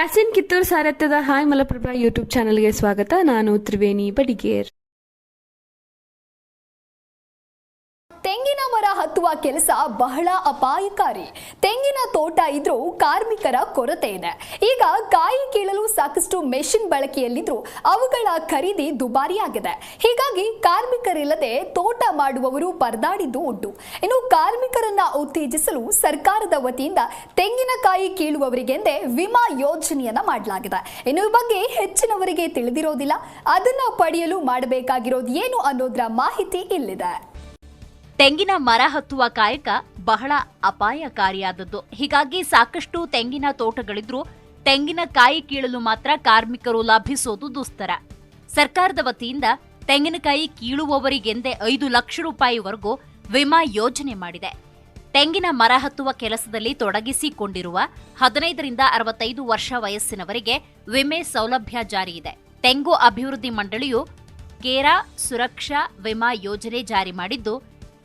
ಯಾಸಿನ್ ಕಿತ್ತೂರ್ ಸಾರಥ್ಯದ hi Malaprabha YouTube ಚಾನಲ್ಗೆ ಸ್ವಾಗತ. ನಾನು ತ್ರಿವೇಣಿ ಬಡಿಗೇರ್ ತೆಂಗಿನ ಮರ ಹತ್ತುವ ಕೆಲಸ ಬಹಳ ಅಪಾಯಕಾರಿ. ತೆಂಗಿನ ತೋಟ ಇದ್ರೂ ಕಾರ್ಮಿಕರ ಕೊರತೆ ಇದೆ. ಈಗ ಕಾಯಿ ಕೀಳಲು ಸಾಕಷ್ಟು ಮೆಷಿನ್ ಬಳಕೆಯಲ್ಲಿದ್ರು ಅವುಗಳ ಖರೀದಿ ದುಬಾರಿಯಾಗಿದೆ. ಹೀಗಾಗಿ ಕಾರ್ಮಿಕರಿಲ್ಲದೆ ತೋಟ ಮಾಡುವವರು ಪರದಾಡಿದ್ದು ಉಂಟು. ಇನ್ನು ಕಾರ್ಮಿಕರನ್ನ ಉತ್ತೇಜಿಸಲು ಸರ್ಕಾರದ ವತಿಯಿಂದ ತೆಂಗಿನಕಾಯಿ ಕೀಳುವವರಿಗೆಂದೇ ವಿಮಾ ಯೋಜನೆಯನ್ನ ಮಾಡಲಾಗಿದೆ. ಇನ್ನು ಈ ಬಗ್ಗೆ ಹೆಚ್ಚಿನವರಿಗೆ ತಿಳಿದಿರೋದಿಲ್ಲ. ಅದನ್ನ ಪಡೆಯಲು ಮಾಡಬೇಕಾಗಿರೋದು ಏನು ಅನ್ನೋದ್ರ ಮಾಹಿತಿ ಇಲ್ಲಿದೆ. ತೆಂಗಿನ ಮರ ಹತ್ತುವ ಕಾಯಕ ಬಹಳ ಅಪಾಯಕಾರಿಯಾದದ್ದು. ಹೀಗಾಗಿ ಸಾಕಷ್ಟು ತೆಂಗಿನ ತೋಟಗಳಿದ್ರೂ ತೆಂಗಿನಕಾಯಿ ಕೀಳಲು ಮಾತ್ರ ಕಾರ್ಮಿಕರು ಲಭಿಸೋದು ದುಸ್ತರ. ಸರ್ಕಾರದ ವತಿಯಿಂದ ತೆಂಗಿನಕಾಯಿ ಕೀಳುವವರಿಗೆಂದೇ ಐದು ಲಕ್ಷ ರೂಪಾಯಿವರೆಗೂ ವಿಮಾ ಯೋಜನೆ ಮಾಡಿದೆ. ತೆಂಗಿನ ಮರ ಹತ್ತುವ ಕೆಲಸದಲ್ಲಿ ತೊಡಗಿಸಿಕೊಂಡಿರುವ ಹದಿನೈದರಿಂದ ಅರವತ್ತೈದು ವರ್ಷ ವಯಸ್ಸಿನವರಿಗೆ ವಿಮೆ ಸೌಲಭ್ಯ ಜಾರಿಯಿದೆ ತೆಂಗು ಅಭಿವೃದ್ಧಿ ಮಂಡಳಿಯು ಕೇರಾ ಸುರಕ್ಷಾ ವಿಮಾ ಯೋಜನೆ ಜಾರಿ ಮಾಡಿದ್ದು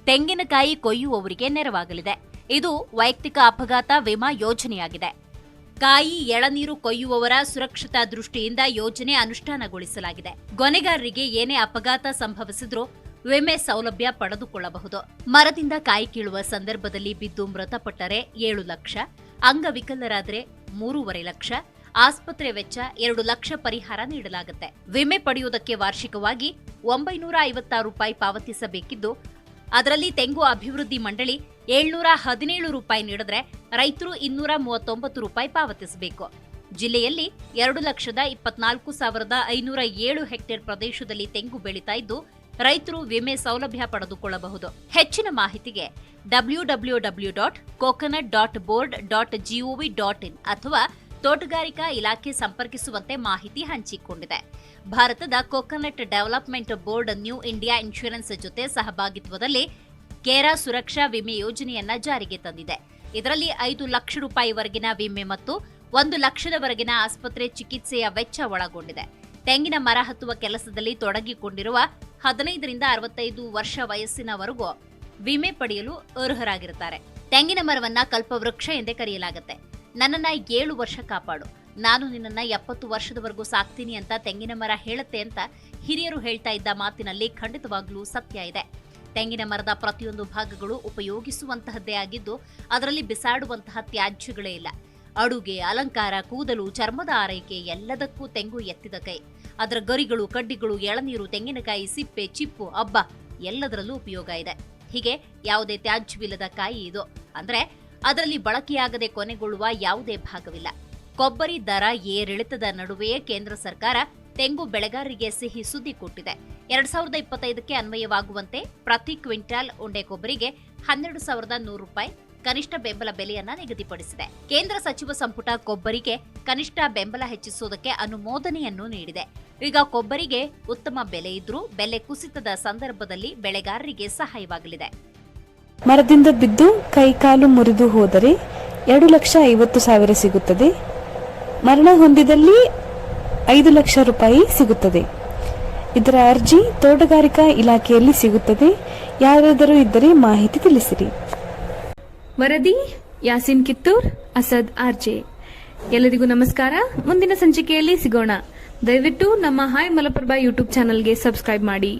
ತೆಂಗಿನಕಾಯಿ ಕೊಯ್ಯುವವರಿಗೆ ನೆರವಾಗಲಿದೆ. ಇದು ವೈಯಕ್ತಿಕ ಅಪಘಾತ ವಿಮಾ ಯೋಜನೆಯಾಗಿದೆ. ಕಾಯಿ, ಎಳನೀರು ಕೊಯ್ಯುವವರ ಸುರಕ್ಷತಾ ದೃಷ್ಟಿಯಿಂದ ಯೋಜನೆ ಅನುಷ್ಠಾನಗೊಳಿಸಲಾಗಿದೆ. ಗೊನೆಗಾರರಿಗೆ ಏನೇ ಅಪಘಾತ ಸಂಭವಿಸಿದ್ರೂ ವಿಮೆ ಸೌಲಭ್ಯ ಪಡೆದುಕೊಳ್ಳಬಹುದು. ಮರದಿಂದ ಕಾಯಿ ಕೀಳುವ ಸಂದರ್ಭದಲ್ಲಿ ಬಿದ್ದು ಮೃತಪಟ್ಟರೆ ಏಳು ಲಕ್ಷ, ಅಂಗವಿಕಲರಾದರೆ ಮೂರುವರೆ ಲಕ್ಷ, ಆಸ್ಪತ್ರೆ ವೆಚ್ಚ ಎರಡು ಲಕ್ಷ ಪರಿಹಾರ ನೀಡಲಾಗುತ್ತೆ. ವಿಮೆ ಪಡೆಯುವುದಕ್ಕೆ ವಾರ್ಷಿಕವಾಗಿ ಒಂಬೈನೂರ ಐವತ್ತಾರು ರೂಪಾಯಿ ಪಾವತಿಸಬೇಕಿದ್ದು ಅದರಲ್ಲಿ ತೆಂಗು ಅಭಿವೃದ್ಧಿ ಮಂಡಳಿ ಏಳ್ನೂರ ಹದಿನೇಳು ರೂಪಾಯಿ ನೀಡಿದ್ರೆ ರೈತರು ಇನ್ನೂರ ಮೂವತ್ತೊಂಬತ್ತು ರೂಪಾಯಿ ಪಾವತಿಸಬೇಕು. ಜಿಲ್ಲೆಯಲ್ಲಿ ಎರಡು ಲಕ್ಷದ ಇಪ್ಪತ್ನಾಲ್ಕು ಸಾವಿರದ ಐನೂರ ಏಳು ಹೆಕ್ಟೇರ್ ಪ್ರದೇಶದಲ್ಲಿ ತೆಂಗು ಬೆಳೀತಾ ಇದ್ದು, ರೈತರು ವಿಮೆ ಸೌಲಭ್ಯ ಪಡೆದುಕೊಳ್ಳಬಹುದು. ಹೆಚ್ಚಿನ ಮಾಹಿತಿಗೆ W W W dot coconut dot board dot G O V dot in ಅಥವಾ ತೋಟಗಾರಿಕಾ ಇಲಾಖೆ ಸಂಪರ್ಕಿಸುವಂತೆ ಮಾಹಿತಿ ಹಂಚಿಕೊಂಡಿದೆ. ಭಾರತದ coconut development board new India insurance ಜೊತೆ ಸಹಭಾಗಿತ್ವದಲ್ಲಿ ಕೇರಾ ಸುರಕ್ಷಾ ವಿಮೆ ಯೋಜನೆಯನ್ನ ಜಾರಿಗೆ ತಂದಿದೆ. ಇದರಲ್ಲಿ ಐದು ಲಕ್ಷ ರೂಪಾಯಿವರೆಗಿನ ವಿಮೆ ಮತ್ತು ಒಂದು ಲಕ್ಷದವರೆಗಿನ ಆಸ್ಪತ್ರೆ ಚಿಕಿತ್ಸೆಯ ವೆಚ್ಚ ಒಳಗೊಂಡಿದೆ. ತೆಂಗಿನ ಮರ ಹತ್ತುವ ಕೆಲಸದಲ್ಲಿ ತೊಡಗಿಕೊಂಡಿರುವ ಹದಿನೈದರಿಂದ ಅರವತ್ತೈದು ವರ್ಷ ವಯಸ್ಸಿನವರೆಗೂ ವಿಮೆ ಪಡೆಯಲು ಅರ್ಹರಾಗಿರುತ್ತಾರೆ. ತೆಂಗಿನ ಮರವನ್ನ ಕಲ್ಪವೃಕ್ಷ ಎಂದೇ ಕರೆಯಲಾಗುತ್ತೆ. ನನ್ನನ್ನ ಏಳು ವರ್ಷ ಕಾಪಾಡು. ನಾನು ನಿನ್ನನ್ನ ಎಪ್ಪತ್ತು ವರ್ಷದವರೆಗೂ ಸಾಕ್ತೀನಿ ಅಂತ ತೆಂಗಿನ ಮರ ಹೇಳುತ್ತೆ ಅಂತ ಹಿರಿಯರು ಹೇಳ್ತಾ ಇದ್ದ ಮಾತಿನಲ್ಲಿ ಖಂಡಿತವಾಗ್ಲೂ ಸತ್ಯ ಇದೆ. ತೆಂಗಿನ ಮರದ ಪ್ರತಿಯೊಂದು ಭಾಗಗಳು ಉಪಯೋಗಿಸುವಂತಹದ್ದೇ ಆಗಿದ್ದು, ಅದರಲ್ಲಿ ಬಿಸಾಡುವಂತಹ ತ್ಯಾಜ್ಯಗಳೇ ಇಲ್ಲ. ಅಡುಗೆ, ಅಲಂಕಾರ, ಕೂದಲು, ಚರ್ಮದ ಆರೈಕೆ ಎಲ್ಲದಕ್ಕೂ ತೆಂಗು ಎತ್ತಿದ ಕೈ. ಅದರ ಗರಿಗಳು, ಕಡ್ಡಿಗಳು, ಎಳನೀರು, ತೆಂಗಿನಕಾಯಿ, ಸಿಪ್ಪೆ, ಚಿಪ್ಪು ಅಬ್ಬ ಎಲ್ಲದರಲ್ಲೂ ಉಪಯೋಗ ಇದೆ. ಹೀಗೆ ಯಾವುದೇ ತ್ಯಾಜ್ಯವಿಲ್ಲದ ಕಾಯಿ ಇದು. ಅಂದ್ರೆ ಅದರಲ್ಲಿ ಬಳಕೆಯಾಗದೆ ಕೊನೆಗೊಳ್ಳುವ ಯಾವುದೇ ಭಾಗವಿಲ್ಲ. ಕೊಬ್ಬರಿ ದರ ಏರಿಳಿತದ ನಡುವೆಯೇ ಕೇಂದ್ರ ಸರ್ಕಾರ ತೆಂಗು ಬೆಳೆಗಾರರಿಗೆ ಸಿಹಿ ಸುದ್ದಿ ಕೊಟ್ಟಿದೆ. ಎರಡ್ ಸಾವಿರದ ಇಪ್ಪತ್ತೈದಕ್ಕೆ ಅನ್ವಯವಾಗುವಂತೆ ಪ್ರತಿ ಕ್ವಿಂಟಾಲ್ ಉಂಡೆ ಕೊಬ್ಬರಿಗೆ ಹನ್ನೆರಡು ಸಾವಿರದ ನೂರು ರೂಪಾಯಿ ಕನಿಷ್ಠ ಬೆಂಬಲ ಬೆಲೆಯನ್ನ ನಿಗದಿಪಡಿಸಿದೆ. ಕೇಂದ್ರ ಸಚಿವ ಸಂಪುಟ ಕೊಬ್ಬರಿಗೆ ಕನಿಷ್ಠ ಬೆಂಬಲ ಹೆಚ್ಚಿಸುವುದಕ್ಕೆ ಅನುಮೋದನೆಯನ್ನು ನೀಡಿದೆ. ಈಗ ಕೊಬ್ಬರಿಗೆ ಉತ್ತಮ ಬೆಲೆ ಇದ್ರೂ ಬೆಲೆ ಕುಸಿತದ ಸಂದರ್ಭದಲ್ಲಿ ಬೆಳೆಗಾರರಿಗೆ ಸಹಾಯವಾಗಲಿದೆ. ಮರದಿಂದ ಬಿದ್ದು ಕೈಕಾಲು ಮುರಿದು ಹೋದರೆ ಎರಡು ಲಕ್ಷ ಐವತ್ತು ಸಾವಿರ ಸಿಗುತ್ತದೆ. ಮರಣ ಹೊಂದಿದಲ್ಲಿ ಐದು ಲಕ್ಷ ರೂಪಾಯಿ ಸಿಗುತ್ತದೆ. ಇದರ ಅರ್ಜಿ ತೋಟಗಾರಿಕಾ ಇಲಾಖೆಯಲ್ಲಿ ಸಿಗುತ್ತದೆ. ಯಾರಾದರೂ ಇದ್ದರೆ ಮಾಹಿತಿ ತಿಳಿಸಿರಿ. ವರದಿ ಯಾಸಿನ್ ಕಿತ್ತೂರ್, ಅಸದ್ ಆರ್ಜೆ. ಎಲ್ಲರಿಗೂ ನಮಸ್ಕಾರ. ಮುಂದಿನ ಸಂಚಿಕೆಯಲ್ಲಿ ಸಿಗೋಣ. ದಯವಿಟ್ಟು ನಮ್ಮ ಹಾಯ್ ಮಲಪ್ರಭಾ ಯೂಟ್ಯೂಬ್ ಚಾನಲ್ಗೆ ಸಬ್ಸ್ಕ್ರೈಬ್ ಮಾಡಿ.